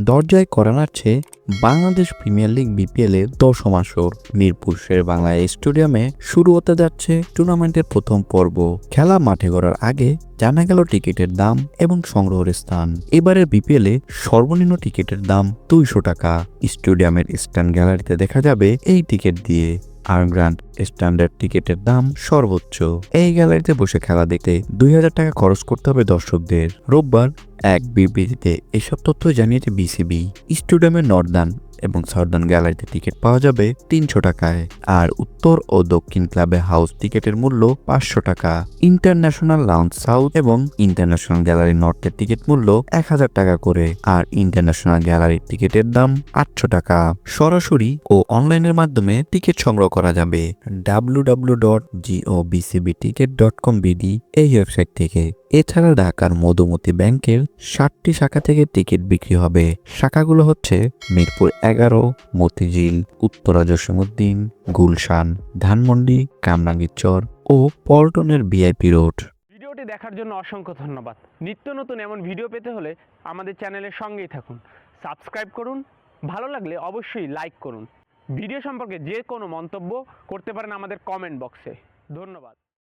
দরজায় করা নাড়ছে বাংলাদেশ প্রিমিয়ার লিগ বিপিএল এর দশম আসর। মিরপুর শের বাংলা স্টেডিয়ামে শুরু হতে যাচ্ছে টুর্নামেন্টের প্রথম পর্ব। খেলা মাঠে গড়ার আগে জানা গেল টিকিটের দাম এবং সংগ্রহের স্থান। এবারের বিপিএল সর্বনিম্ন টিকিটের দাম দুইশো টাকা। স্টেডিয়ামের স্ট্যান্ড গ্যালারিতে দেখা যাবে এই টিকিট দিয়ে। আর গ্র্যান্ড স্ট্যান্ডার্ড টিকিটের দাম সর্বোচ্চ। এই গ্যালারিতে বসে খেলা দেখতে দুই হাজার টাকা খরচ করতে হবে দর্শকদের। রোববার এক বিবৃতিতে এসব তথ্য জানিয়েছে বিসিবি। স্টেডিয়ামের নর্দার্ন এবং সাউদার্ন গ্যালারিতে টিকিট পাওয়া যাবে তিনশো টাকায়। আর উত্তর ও দক্ষিণ ক্লাবে হাউস টিকিটের মূল্য পাঁচশো টাকা। ইন্টারন্যাশনাল লাউঞ্জ সাউথ এবং ইন্টারন্যাশনাল গ্যালারি নর্থের টিকিট মূল্য এক হাজার টাকা করে। আর ইন্টারন্যাশনাল গ্যালারির টিকিটের দাম আটশো টাকা। সরাসরি ও অনলাইনের মাধ্যমে টিকিট সংগ্রহ করা যাবে। W W dot Jio BCB ticket dot com BD এই ওয়েবসাইট থেকে এছাড়া ঢাকার মধুমতি ব্যাংকের ষাটটি শাখা থেকে টিকিট বিক্রি হবে। শাখাগুলো হচ্ছে মিরপুর এগারো, মতিঝিল, উত্তরা জসীমউদ্দিন, গুলশান, ধানমন্ডি, কামরাঙ্গীরচর ও পল্টনের ভিআইপি রোড। ভিডিওটি দেখার জন্য অসংখ্য ধন্যবাদ। নিত্য নতুন এমন ভিডিও পেতে হলে আমাদের চ্যানেলের সঙ্গেই থাকুন। সাবস্ক্রাইব করুন, ভালো লাগলে অবশ্যই লাইক করুন। ভিডিও সম্পর্কে যে কোনো মন্তব্য করতে পারেন আমাদের কমেন্ট বক্সে। ধন্যবাদ।